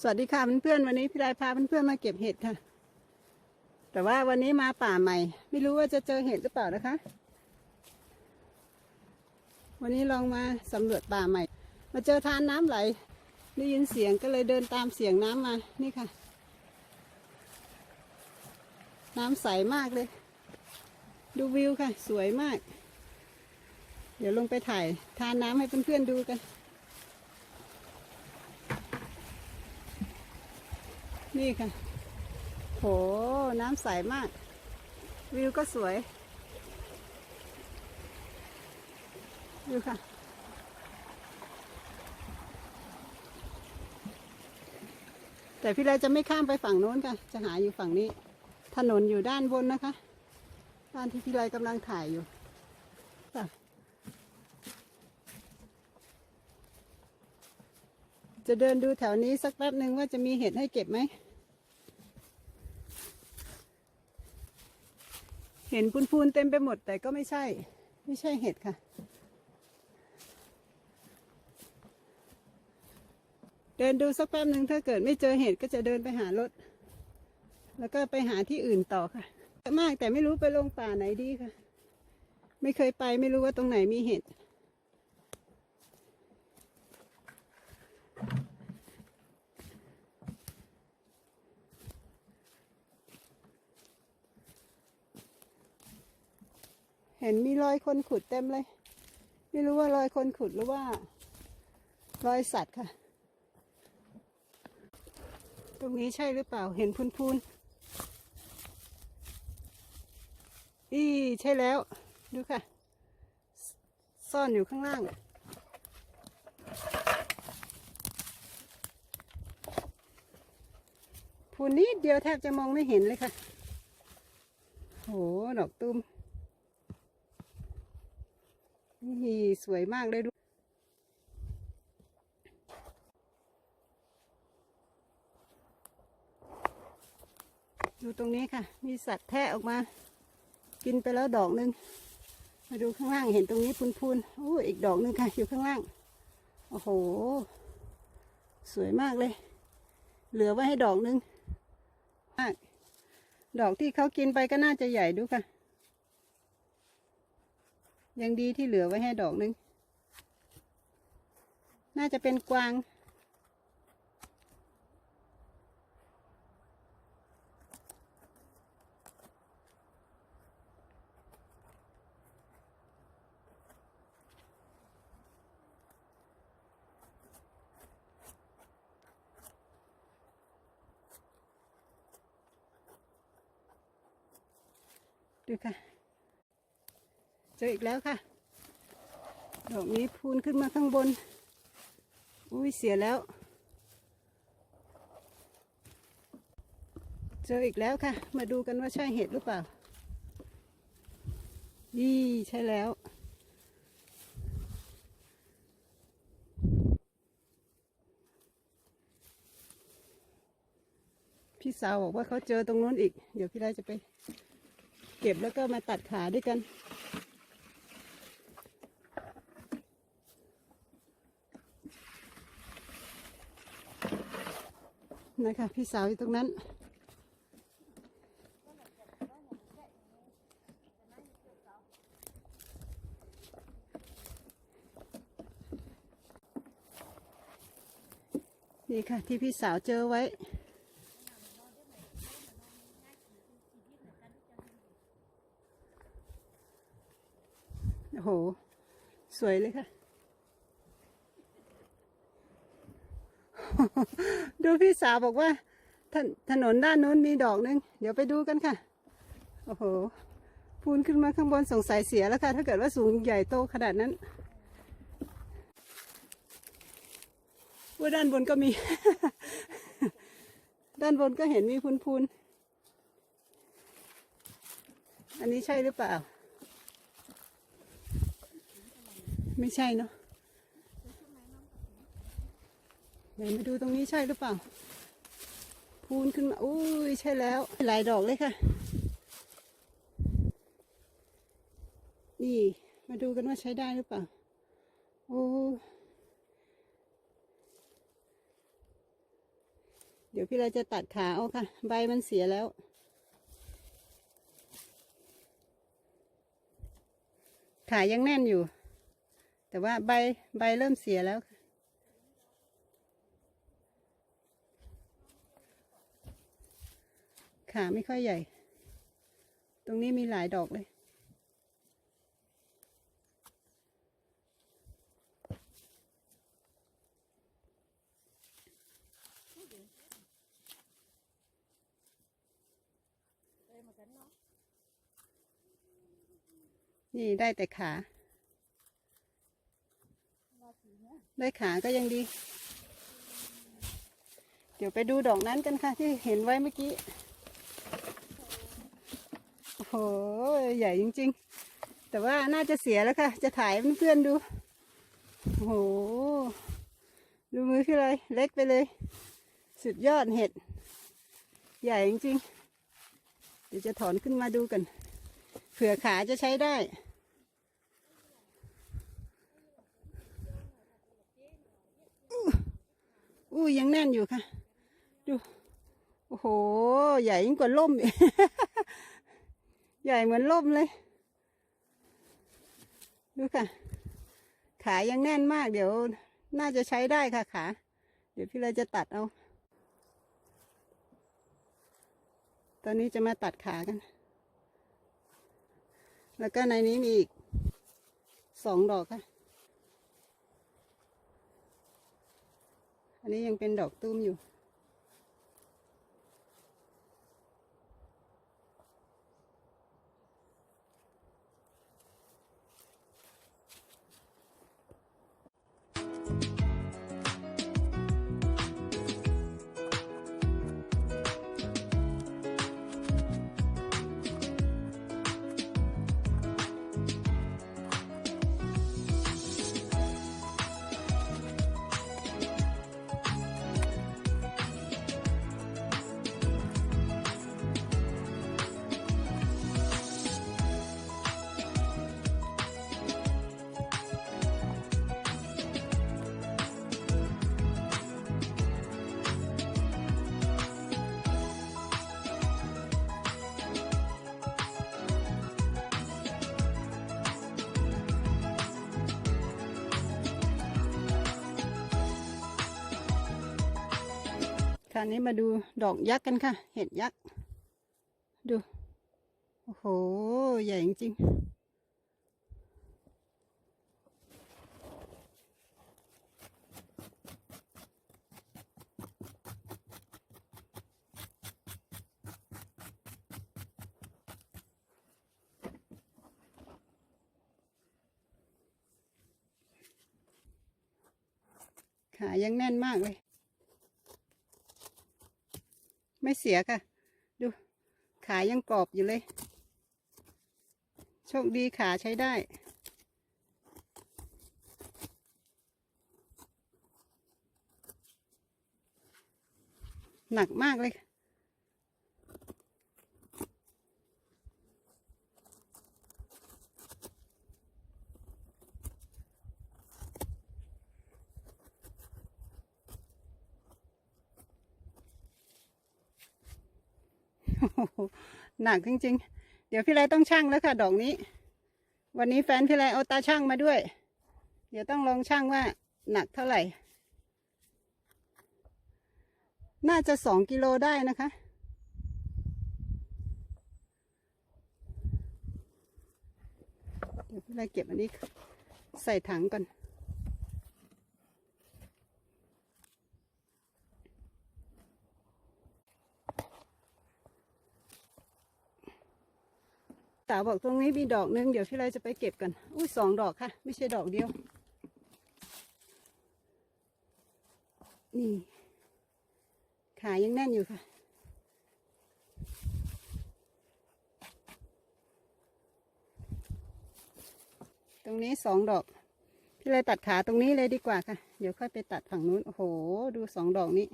สวัสดีค่ะเพื่อนๆวันนี้พี่ไดพาเพื่อนๆมาเก็บเห็ดค่ะ แต่ว่าวันนี้มาป่าใหม่ ไม่รู้ว่าจะเจอเห็ดหรือเปล่านะคะ วันนี้ลองมาสำรวจป่าใหม่ มาเจอทานน้ำไหลได้ยินเสียงก็เลยเดินตามเสียงน้ำมานี่ค่ะ น้ำใสมากเลย ดูวิวค่ะ สวยมาก เดี๋ยวลงไปถ่ายทานน้ำให้เพื่อนๆดูกัน นี่ค่ะ โห น้ำใสมาก วิวก็สวย ดูค่ะ แต่พี่ไรจะไม่ข้ามไปฝั่งโน้นค่ะ จะหาอยู่ฝั่งนี้ ถนนอยู่ด้านบนนะคะด้านที่พี่ไรกำลังถ่ายอยู่ค่ะ จะเดินดูแถวนี้สักแป๊บหนึ่งว่าจะมีเห็ดให้เก็บไหม เห็นพูนๆเต็มไปหมดแต่ก็ไม่ใช่ ไม่ใช่เห็ดค่ะ เดินดูสักแป๊บหนึ่งถ้าเกิดไม่เจอเห็ดก็จะเดินไปหารถ แล้วก็ไปหาที่อื่นต่อค่ะมากแต่ไม่รู้ไปลงป่าไหนดีค่ะ ไม่เคยไปไม่รู้ว่าตรงไหนมีเห็ด เห็นมีรอยคนขุดเต็มเลย ไม่รู้ว่ารอยคนขุดหรือว่า รอยสัตว์ค่ะ ตรงนี้ใช่หรือเปล่าเห็นพูนพูนๆอีใช่แล้ว ดูค่ะ ซ่อนอยู่ข้างล่างพูนนิดเดียวแทบจะมองไม่เห็นเลยค่ะ โห ดอกตุ้ม นี่สวยมากเลยดูดูตรงนี้ค่ะ มีสัตว์แทะออกมา กินไปแล้วดอกหนึ่งมาดูข้างล่างเห็นตรงนี้พูนๆโอ้อีกดอกหนึ่งค่ะ อยู่ข้างล่าง โอ้โห สวยมากเลย เหลือไว้ให้ดอกหนึ่งมาก ดอกที่เขากินไปก็น่าจะใหญ่ดูค่ะ ยังดีที่เหลือไว้ให้ดอกหนึ่งน่าจะเป็นกวาง ดูค่ะ ออีกแล้วค่ะ ดอกนี้พูนขึ้นมาข้างบน อุ้ยเสียแล้ว เจออีกแล้วค่ะ มาดูกันว่าใช่เห็ดหรือเปล่านี่ใช่แล้ว พี่สาวบอกว่าเขาเจอตรงนู้นอีก เดี๋ยวพี่ได้จะไป เก็บแล้วก็มาตัดขาด้วยกัน นะคะพี่สาวอยู่ตรงนั้น นี่ค่ะที่พี่สาวเจอไว้โอ้โห สวยเลยค่ะ ดูพี่สาวบอกว่าถนถนนด้านนู้นมีดอกหนึง เดี๋ยวไปดูกันค่ะ โอ้โห พูนขึ้นมาข้างบนสงสัยเสียแล้วค่ะ ถ้าเกิดว่าสูงใหญ่โตขนาดนั้นว่าด้านบนก็มี ด้านบนก็เห็นมีพูนพูนอันนี้ใช่หรือเปล่า ไม่ใช่เนาะ เดี๋ยวมาดูตรงนี้ใช่หรือเปล่า พูนขึ้นมาอุ้ยใช่แล้ว หลายดอกเลยค่ะ นี่ มาดูกันว่าใช้ได้หรือเปล่า โอ้เดี๋ยวพี่เราจะตัดขาเอาค่ะ ใบมันเสียแล้วขายังแน่นอยู่ แต่ว่าใบใบเริ่มเสียแล้วค่ะ ขาไม่ค่อยใหญ่ ตรงนี้มีหลายดอกเลย นี่ได้แต่ขา ได้ขาก็ยังดี เดี๋ยวไปดูดอกนั้นกันค่ะ ที่เห็นไว้เมื่อกี้ หใหญ่จริง ๆ แต่ว่าน่าจะเสียแล้วค่ะ จะถ่ายเพื่อนๆดู โอ้โห ดูมือพี่เลย เล็กไปเลย สุดยอดเห็ด ใหญ่จริงๆ เดี๋ยวจะถอนขึ้นมาดูกัน เผื่อขาจะใช้ได้อู้ยังแน่นอยู่ค่ะ ดู โอ้โห ใหญ่ยิ่งกว่าล่มอีก ใหญ่เหมือนล่มเลย ดูค่ะ ขายังแน่นมากเดี๋ยว น่าจะใช้ได้ค่ะขา เดี๋ยวพี่เลยจะตัดเอา ตอนนี้จะมาตัดขากัน แล้วก็ในนี้มีอีกสองดอกค่ะ อันนี้ยังเป็นดอกตุ้มอยู่านี้มาดูดอกยักษ์กันค่ะ เห็ดยักษ์ ดู โอ้โห ใหญ่จริงขายังแน่นมากเลย ไม่เสียค่ะ ดูขายังกรอบอยู่เลย โชคดีขาใช้ได้ หนักมากเลย โอ้โห หนักจริง ๆ เดี๋ยวพี่ไรต้องช่างแล้วค่ะ ดอกนี้ วันนี้แฟนพี่ไรเอาตาช่างมาด้วย เดี๋ยวต้องลองช่างว่าหนักเท่าไหร่ น่าจะสองกิโลได้นะคะ เดี๋ยวพี่ไรเก็บอันนี้ใส่ถังก่อน ตาบอกตรงนี้มีดอกนึงเดี๋ยวพี่ไรจะไปเก็บกัน อุ้ยสองดอกค่ะ ไม่ใช่ดอกเดียว นี่ ขายังแน่นอยู่ค่ะ ตรงนี้สองดอก พี่เลยตัดขาตรงนี้เลยดีกว่าค่ะ เดี๋ยวค่อยไปตัดฝั่งนู้น โอ้โห ดูสองดอกนี้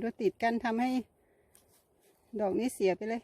ดูติดกันทำให้ ดอกนี้เสียไปเลย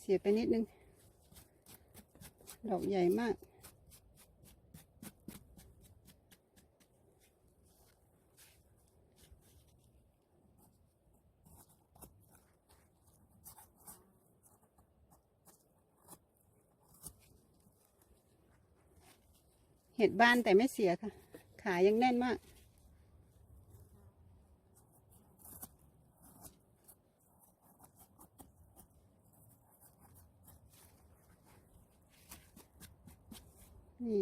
เสียไปนิดนึง ดอกใหญ่มาก เห็ดบานแต่ไม่เสียค่ะ ขายังแน่นมาก นี่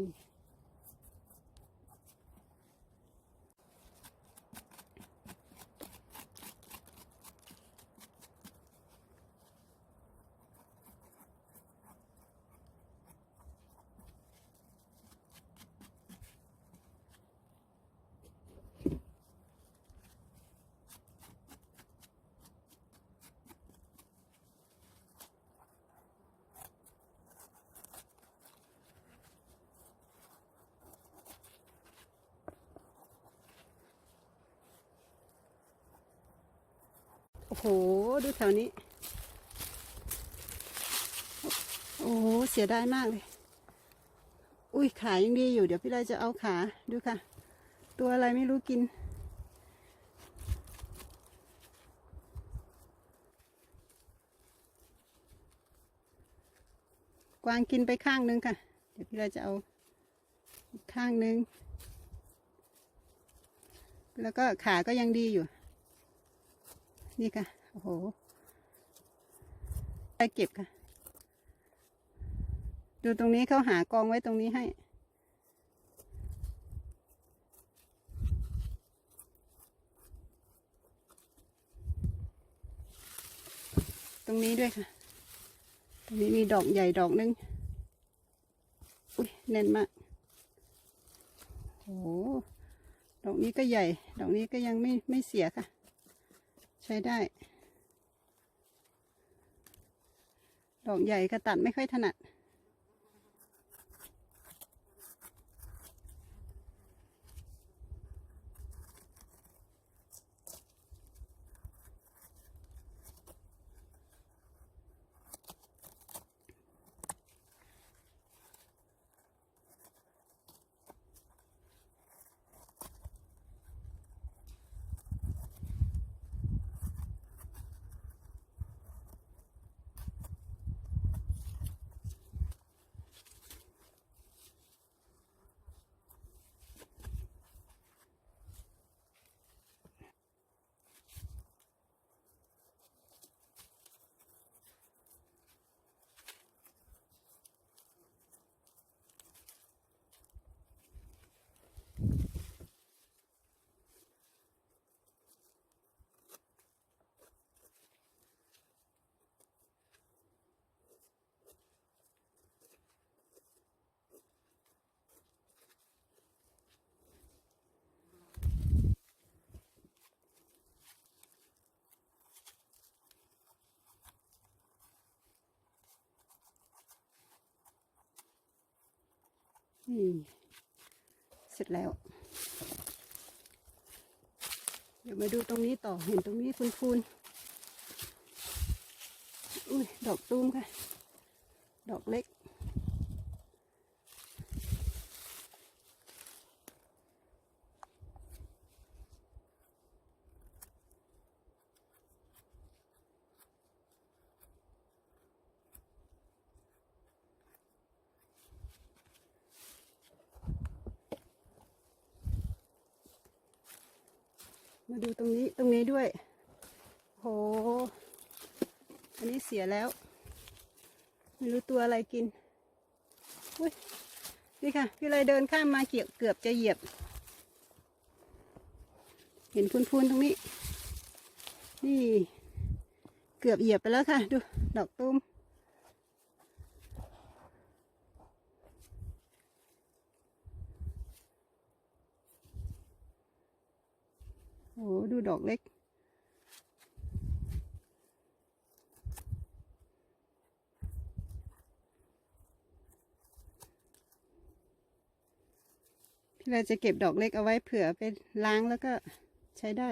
โอ้โห ดูแถวนี้ โอ้โห เสียดายมากเลย อุ้ยขายังดีอยู่เดี๋ยวพี่ไรจะเอาขา ดูค่ะ ตัวอะไรไม่รู้กิน กวางกินไปข้างนึงค่ะ เดี๋ยวพี่ไรจะเอาข้างนึง แล้วก็ขาก็ยังดีอยู่ นี่ค่ะ โอ้โหไปเก็บค่ะ ดูตรงนี้เขาหากองไว้ตรงนี้ให้ ตรงนี้ด้วยค่ะ ตรงนี้มีดอกใหญ่ดอกหนึง อุ้ยแน่นมาก โอ้โหดอกนี้ก็ใหญ่ ดอกนี้ก็ยังไม่ไม่เสียค่ะ ใช้ได้ ดอกใหญ่ก็ตัดไม่ค่อยถนัด นี่เสร็จแล้ว เดี๋ยวมาดูตรงนี้ต่อเห็นตรงนี้ฟูนๆอุ้ยดอกตูมค่ะ ดอกเล็ก มาดูตรงนี้ตรงนี้ด้วย โห อันนี้เสียแล้ว ไม่รู้ตัวอะไรกิน อุ้ย นี่ค่ะ พี่เลยเดินข้ามมาเกี่ยวเกือบจะเหยียบ เห็นพูนๆตรงนี้ นี่ เกือบเหยียบไปแล้วค่ะ ดู ดอกตุ้ม โอ้ ดูดอกเล็ก พี่เราจะเก็บดอกเล็กเอาไว้เผื่อไปล้างแล้วก็ใช้ได้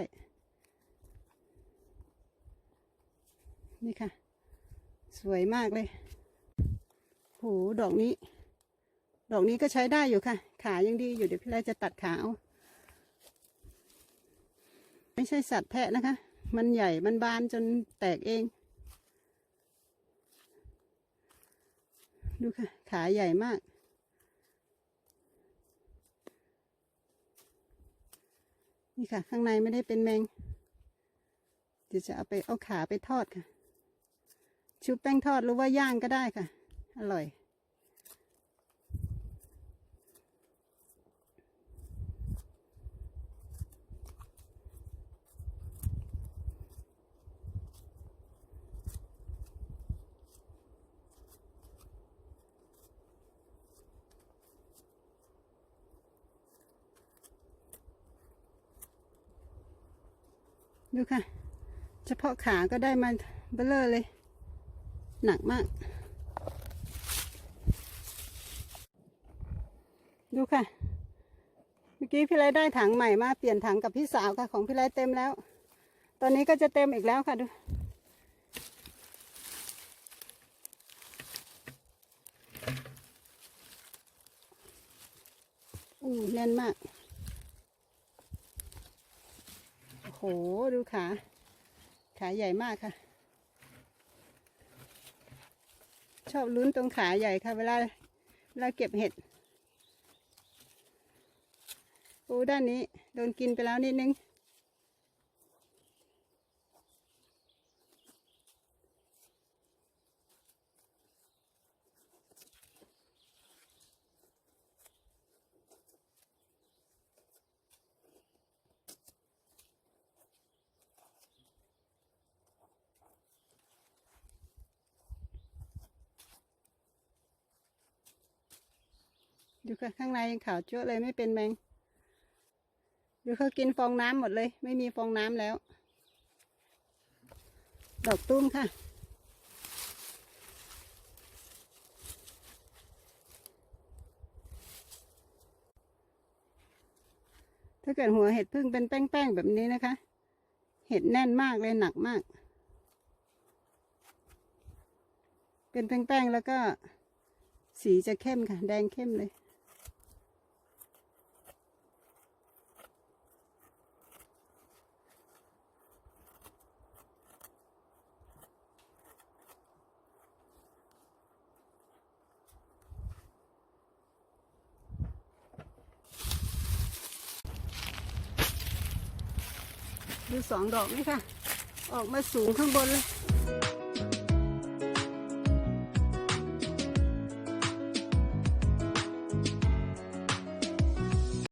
นี่ค่ะ สวยมากเลยโหดอกนี้ ดอกนี้ก็ใช้ได้อยู่ค่ะ ขายังดีอยู่เดี๋ยวพี่ไรจะตัดขาเอา ไม่ใช่สัตว์แทะนะคะ มันใหญ่มันบานจนแตกเอง ดูค่ะ ขาใหญ่มาก นี่ค่ะ ข้างในไม่ได้เป็นแมง เดี๋ยวจะเอาไปเอาขาไปทอดค่ะ ชุบแป้งทอดหรือว่าย่างก็ได้ค่ะ อร่อย ดูค่ะ เฉพาะขาก็ได้มาเบลเลอร์เลย หนักมาก ดูค่ะ เมื่อกี้พี่ไรได้ถังใหม่มา เปลี่ยนถังกับพี่สาวค่ะ ของพี่ไรเต็มแล้ว ตอนนี้ก็จะเต็มอีกแล้วค่ะดูอู้แน่นมาก โอ้โหดูขา ขาใหญ่มากค่ะ ชอบลุ้นตรงขาใหญ่ค่ะ เวลาเวลาเก็บเห็ด โอ้ด้านนี้ โดนกินไปแล้วนิดนึง ดูค่ะข้างในยังขาวจั๊วเลยไม่เป็นแมง ดูเขากินฟองน้ำหมดเลย ไม่มีฟองน้ำแล้ว ดอกตุ้มค่ะ ถ้าเกิดหัวเห็ดพึ่งเป็นแป้งๆแบบนี้นะคะ เห็ดแน่นมากเลยหนักมาก เป็นแป้งๆแล้วก็สีจะเข้มค่ะ แดงเข้มเลย ดู สองดอกนี่ค่ะ ออกมาสูงข้างบนเลย